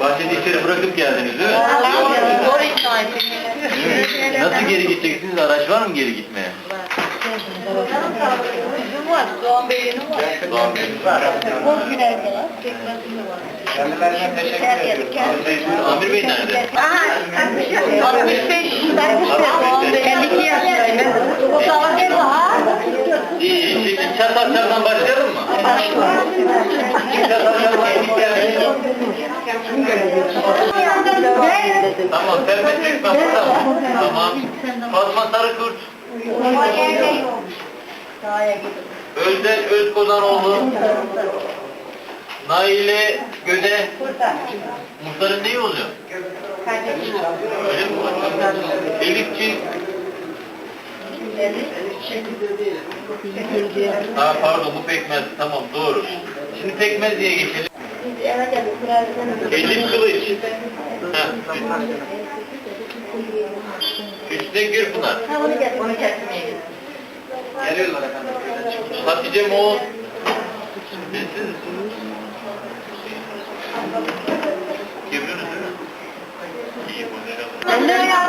Bahçede içeri bırakıp geldiniz değil mi? Zor ikna mi? Nasıl geri gideceksiniz? Araç var mı geri gitmeye? Bizim var. Doğan Bey'in var. Doğan Bey. Bol günerde var. Kendilerine teşekkür ediyorum. Amir Bey nerede? Aha. 65. Doğan Bey 52 yaşındayım. O zaman ne var? İyi, şimdi çatakçadan başlayalım mı? Çatakçadan Tamam, burada mı? Tamam. Fatma Sarıkurt, Özden Özkozanoğlu, Naile Göde, Muhtarın neyi oluyor? Öyle mi? Elifçi, Ha pardon bu pekmez. Tamam doğru. Şimdi pekmez diye geçelim. Elif Kılıç. Ha. Hüsnü Gürpınar. Geliyorlar efendim. Hatice Moğol. Siz Geliyorsunuz değil mi? İyi maşallah.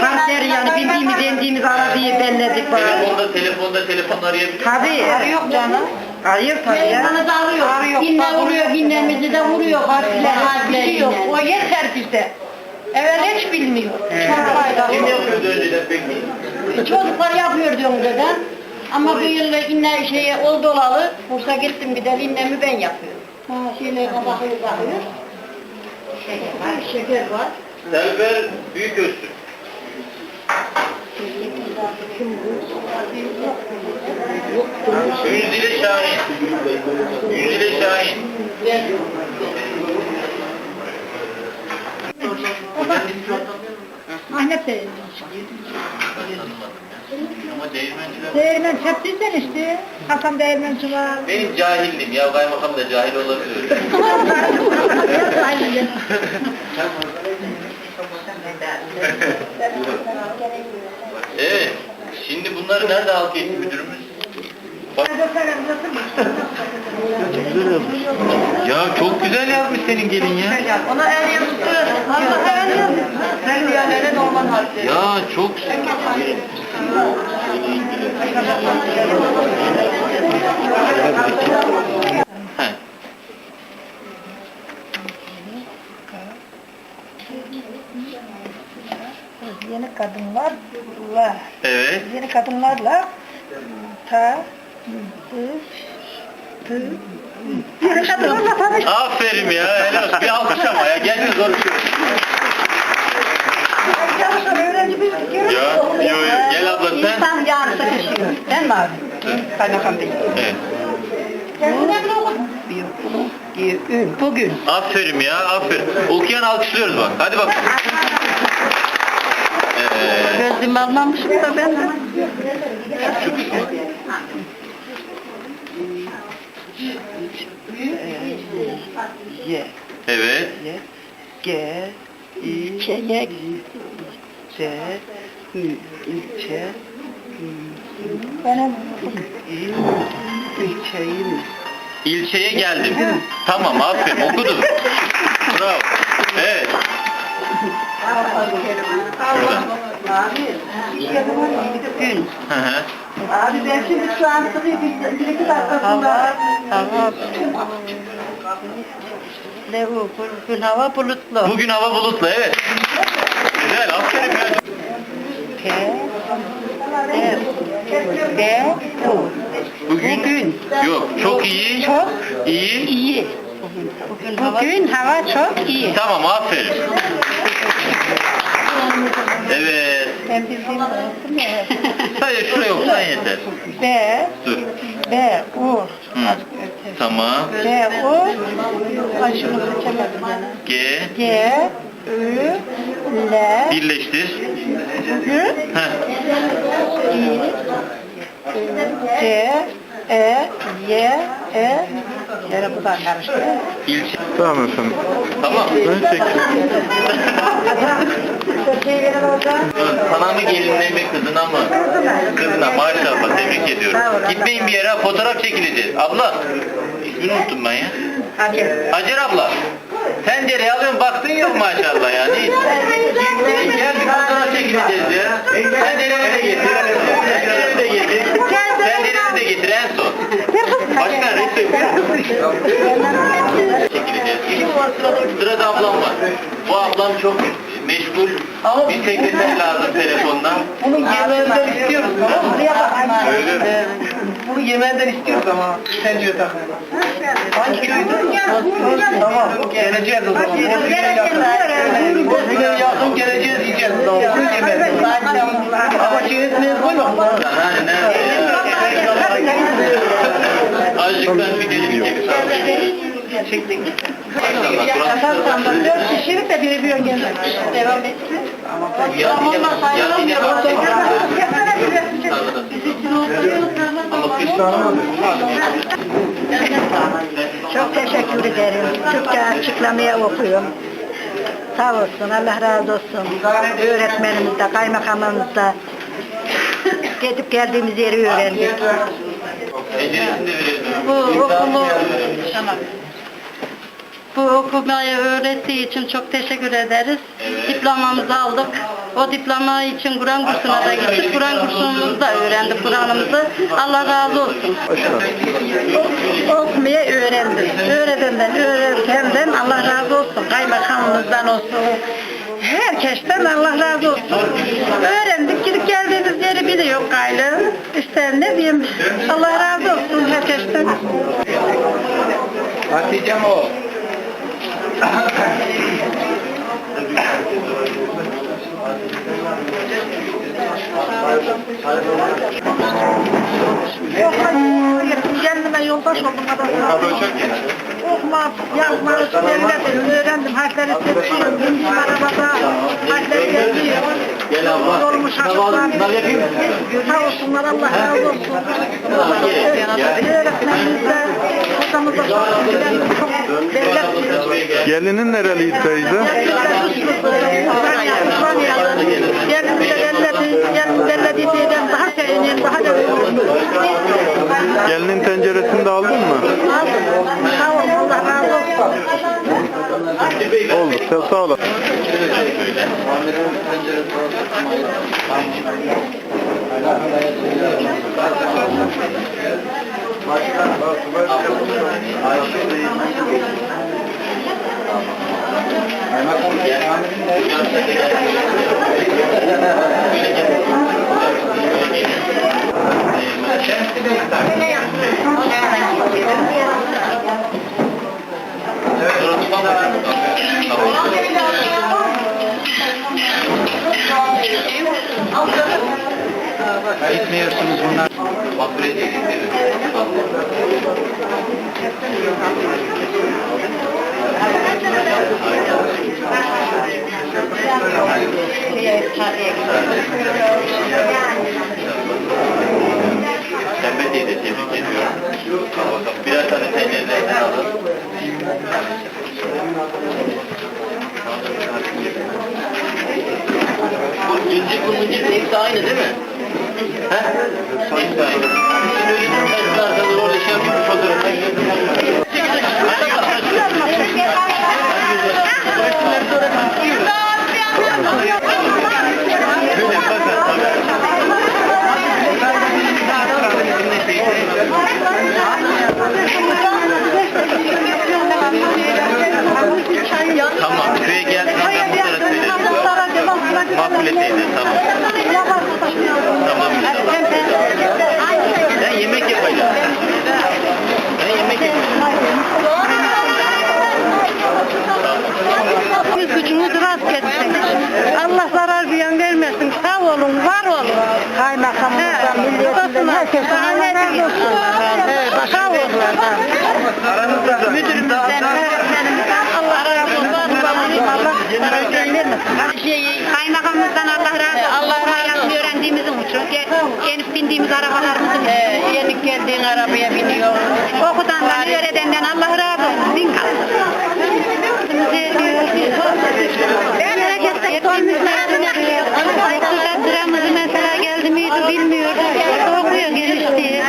Kanser yani bildiğimiz endiğimiz arabayı belledik bari. Telefonda telefonda telefon arayabilir Tabii. Yok canım. Hayır tabii ya. Bana da arıyor. Arıyor. Yine vuruyor, yinemizi de vuruyor. Harfler, harfler şey yok. O yeter bize. Evvel hiç bilmiyor. Çok Kim faydalı. yapıyordu önceden peki? Çocuklar yapıyor diyorum deden. Ama bu yıl inne şeye oldu olalı. Bursa gittim bir de innemi ben yapıyorum. Ha, şeyler bakıyor bakıyor. Şeker var. Şeker var. Selver Büyüköztürk. Yüzüle Şahin. Yüzüle Şahin. Ahmet değirmenciler... Değirmen çöptüysen işte. Hasan değirmenci var. Benim cahilliğim ya kaymakam da cahil olabilir. Şimdi bunları nerede halk eğitim müdürümüz? Bak. Ya çok güzel yazmış senin gelin ya. Ona el yazısı. Allah el yazısı. Normal harfleri. Ya çok Heh, Yeni kadınlar var. Evet. Yeni kadınlarla ta tı Yeni kadınlarla tanış. Aferin ya. Helal. Bir alkış ama ya. Gelmiyor zor bir şey. Ya, yo, yo. Gel abla sen. İnsan yarısı kişiyor. Sen mi abi? Kaymakam değil. Evet. Bugün. Aferin ya. Aferin. Okuyan alkışlıyoruz bak. Hadi bak. Gözlüğümü almamışım da ben. Ye. evet. G. İ. Çeyek. C. Ü. İlçe. Benim. İ. İlçeyi. İlçeye geldim. Tamam aferin okudum. Bravo. Evet. Gün. Hı hı. Abi ben şimdi şu an sıkıyım. Bir, iki dakika sonra. Hava. Ne bu? Bugün hava bulutlu. Bugün hava bulutlu evet. Güzel aferin ya. P. E. B. U. Bugün, Bugün. yok çok iyi. Çok iyi. iyi. Bugün hava çok iyi. Tamam aferin. Evet. Ben bildiğimi unuttum ya. Sadece şuraya okusan yeter. B. Dur. B. U. Hı. Tamam. B. U. Ay şunu seçemedim yani. G. G. Ü. L. Birleştir. Ü. Heh. C. E. Y. E. Yere bu da karıştı. İlçe. Tamam efendim. Tamam. Ben çektim. Şeyleri olacak. Sana mı gelinle mi kızına mı? Kızına maşallah tebrik ediyorum. Gitmeyin bir yere fotoğraf çekileceğiz. Abla ismini unuttum ben ya. Hadi. Hacer abla. Tencereyi alıyorsun baktın yok maşallah yani. Hiç. Gel bir fotoğraf çekileceğiz ya. Tencereyi de getir. Tencereyi de getir. Tencereyi de getir en son. Başkan resim. Çekileceğiz. Sırada ablam var. Bu ablam çok meşgul. Bir sekreter lazım telefondan. Bunu yemenden istiyoruz tamam mı? Öyle mi? Bunu yemenden istiyoruz ama tencere takımı. Hangi köydü? Tamam. Geleceğiz o zaman. Bozkır'a yakın. Bozkır'a yakın geleceğiz diyeceğiz. Bunu yemeden. Ama şey etmeye koyma. Ha, ya? Azıcık ben bir deli bir Çektik. Dört kişilik bir yön geldi. Devam etsin. Yatine Ama kış Çok teşekkür ederim. Türkçe açıklamaya okuyorum. Sağ olsun, Allah razı olsun. Öğretmenimiz de, kaymakamımız da gidip geldiğimiz yeri öğrendik. Bu okulu tamam. Bu okumayı öğrettiği için çok teşekkür ederiz. Diplomamızı aldık. O diploma için Kur'an kursuna da gittik. Kur'an kursumuzda da öğrendik Kur'an'ımızı. Allah razı olsun. Okumayı öğrendim. Öğretenden, öğretenden Allah razı olsun. Kaymakamımızdan olsun. Herkesten Allah razı olsun. Öğrendik, gidip geldiğimiz yeri biliyor gayrı. İşte ne diyeyim, Allah razı olsun herkesten. Hatice'm o. Kendime yoldaş oldum. Okuma, yazma, öğrendim. Harfleri seçiyorum. Arabada. Harfleri geziyorum. Gel abla. Yolumu şaşırtmam. Sağ olsunlar, Allah razı olsun. Gelinin nereliydi teyze? Daha daha da Gelinin tenceresini de aldın mı? Sağ olun, Allah razı olsun. Oldu. Sağ- Sağ olasın. Gitmiyorsunuz bunlar. Makbule değil değil mi? Pembe teyze tebrik ediyorum. Birer tane tencerelerden alın. Bu cincik bu mıncık hepsi aynı değil mi? He? Hepsi aynı. Şimdi öyle bir taşın arkada orada şey yapayım bir fotoğrafı. Hadi bakalım. Böyle bakın. Tamam, köye geldiğinde ben mutlaka söylerim. Makbule teyze, tamam. Tamam. Ben yemek yapacağım. Ben yemek yapacağım. Biz gücümüz rast etsin. Allah zarar duyan vermesin. Sağ olun, var olun. Kaymakamımızdan, milletinden, herkesten Allah razı olsun. Sağ olun. Müdürümüzden, öğretmenimizden Allah razı olsun. Allah zarar duyan vermesin. Şey, kaymakamımızdan Allah razı olsun. Allah razı olsun. öğrendiğimizin için. Gelip bindiğimiz arabalarımızın ee, Yenik geldiğin arabaya biniyor. Okudandan, öğretenden Allah razı olsun. Bin kat. Okulda sıramızı mesela geldi miydi bilmiyordu. Okuyor gelişti.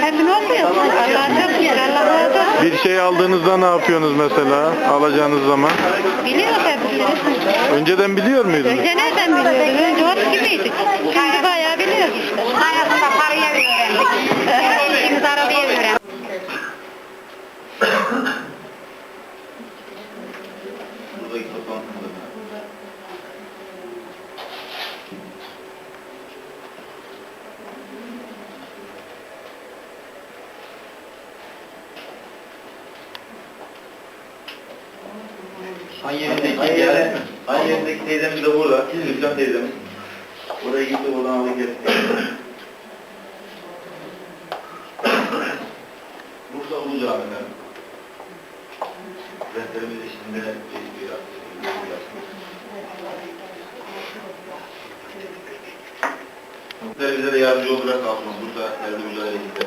Hepsini okuyor. Allah çok güzel. Allah razı olsun. Bir şey aldığınızda ne yapıyorsunuz mesela? Alacağınız zaman. Biliyoruz hepsini. Önceden biliyor muydunuz? Önce nereden biliyorduk? Önce ot gibiydik. Şimdi bayağı biliyoruz işte. Hayatında paraya öğrendik. Kendi işimizi arabaya öğrendik. Teyzemiz de burada. Lütfen teyzemiz. Oraya gitti oradan aldık geldik. Bursa Ulu Cami'den. Rehberimiz eşliğinde bir Muhtar bize de yardımcı olarak sağ olsun. Burada nerede mücadele etti.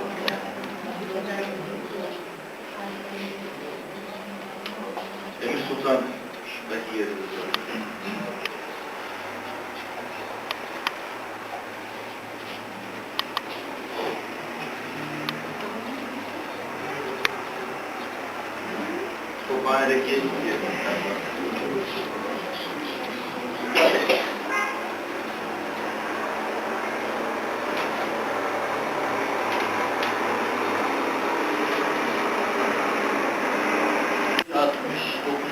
Emir Sultan'daki yerimiz. Tophane'deki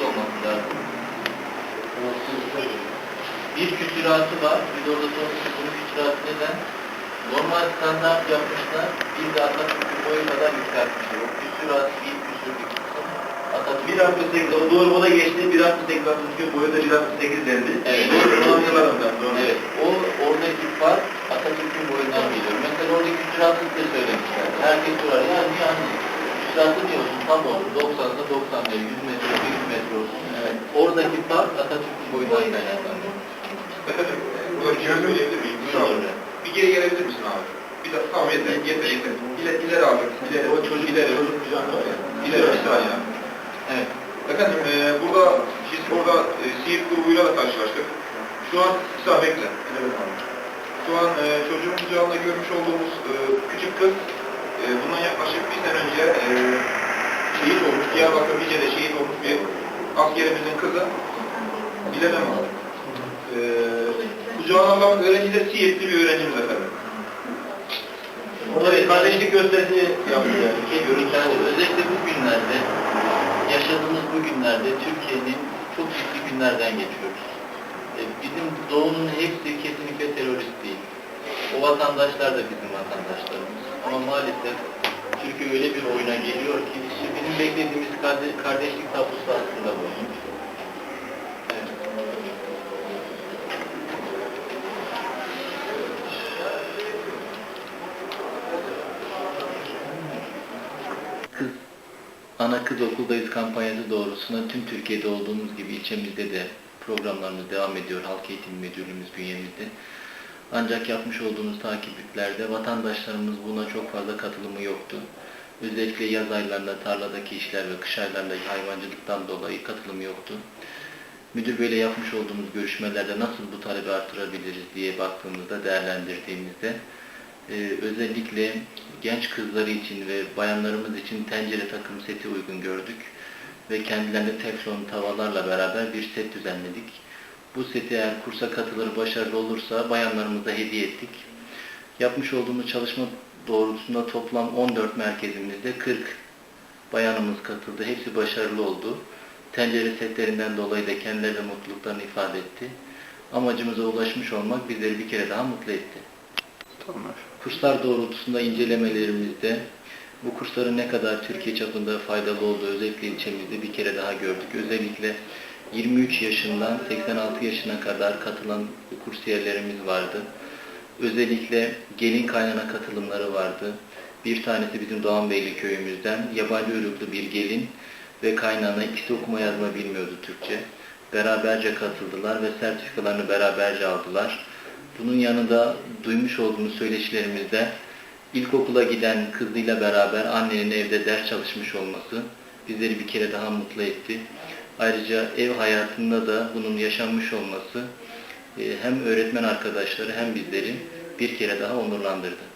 olması lazım. Bir küsuratı var. De orada sonrası bunun neden? Normal standart yapmışlar. Bir de Atatürk'ün boyu kadar yükseltmişler. O küsurat bir küsür Atatürk 1.68 o doğru moda geçti. 1.68 Atatürk'ün boyu da 1.68 dendi. Evet. Doğru hatırladım ben. Doğru. Evet. O oradaki fark Atatürk'ün boyundan geliyor. Mesela oradaki küsuratı size söylemişler. Herkes sorar ya niye hani küsuratı niye olsun? Tam olsun. 90'da 90 değil. 100 metre 100 metre olsun. Evet. Oradaki fark Atatürk'ün boyundan kaynaklanıyor. Miyim? Doğru. Bir geri gelebilir misin abi? Bir dakika tamam yeter yeter yeter. İleri, ileri abi. İleri. O çocuk ileri. çocuk ya. İleri bir saniye. Evet. Efendim e, burada biz orada e, Siirt grubuyla da karşılaştık. Şu an kısa bekle. Şu an e, çocuğun kucağında görmüş olduğumuz e, küçük kız e, bundan yaklaşık bir sene önce e, şehit olmuş. Diyarbakır Lice'de şehit olmuş bir askerimizin kızı. Bilemem abi. E, kucağına alan öğrenci de Siirtli bir öğrencimiz efendim. Orada bir kardeşlik gösterisi yaptı yani. Ülke görüntüleri. Özellikle bu günlerde, yaşadığımız bu günlerde Türkiye'nin çok ciddi günlerden geçiyoruz. E, Bizim doğunun hepsi kesinlikle terörist değil. O vatandaşlar da bizim vatandaşlarımız. Ama maalesef Türkiye öyle bir oyuna geliyor ki bizim beklediğimiz karde- kardeşlik tablosu aslında bu. Ana kız okuldayız kampanyası doğrusuna tüm Türkiye'de olduğumuz gibi ilçemizde de programlarımız devam ediyor. Halk Eğitim Müdürlüğümüz bünyemizde. Ancak yapmış olduğumuz takiplerde vatandaşlarımız buna çok fazla katılımı yoktu. Özellikle yaz aylarında tarladaki işler ve kış aylarındaki hayvancılıktan dolayı katılımı yoktu. Müdür Bey'le yapmış olduğumuz görüşmelerde nasıl bu talebi artırabiliriz diye baktığımızda, değerlendirdiğimizde e, özellikle genç kızları için ve bayanlarımız için tencere takım seti uygun gördük ve kendilerine teflon tavalarla beraber bir set düzenledik. Bu seti eğer kursa katılır başarılı olursa bayanlarımıza hediye ettik. Yapmış olduğumuz çalışma doğrultusunda toplam 14 merkezimizde 40 bayanımız katıldı. Hepsi başarılı oldu. Tencere setlerinden dolayı da kendileri de mutluluklarını ifade etti. Amacımıza ulaşmış olmak bizleri bir kere daha mutlu etti. Tamam. Kurslar doğrultusunda incelemelerimizde bu kursların ne kadar Türkiye çapında faydalı olduğu özellikle ilçemizde bir kere daha gördük. Özellikle 23 yaşından 86 yaşına kadar katılan kursiyerlerimiz vardı. Özellikle gelin kaynana katılımları vardı. Bir tanesi bizim Doğanbeyli köyümüzden yabancı uyruklu bir gelin ve kaynana ikisi okuma yazma bilmiyordu Türkçe. Beraberce katıldılar ve sertifikalarını beraberce aldılar. Bunun yanında duymuş olduğumuz söyleşilerimizde ilkokula giden kızıyla beraber annenin evde ders çalışmış olması bizleri bir kere daha mutlu etti. Ayrıca ev hayatında da bunun yaşanmış olması e, hem öğretmen arkadaşları hem bizleri bir kere daha onurlandırdı.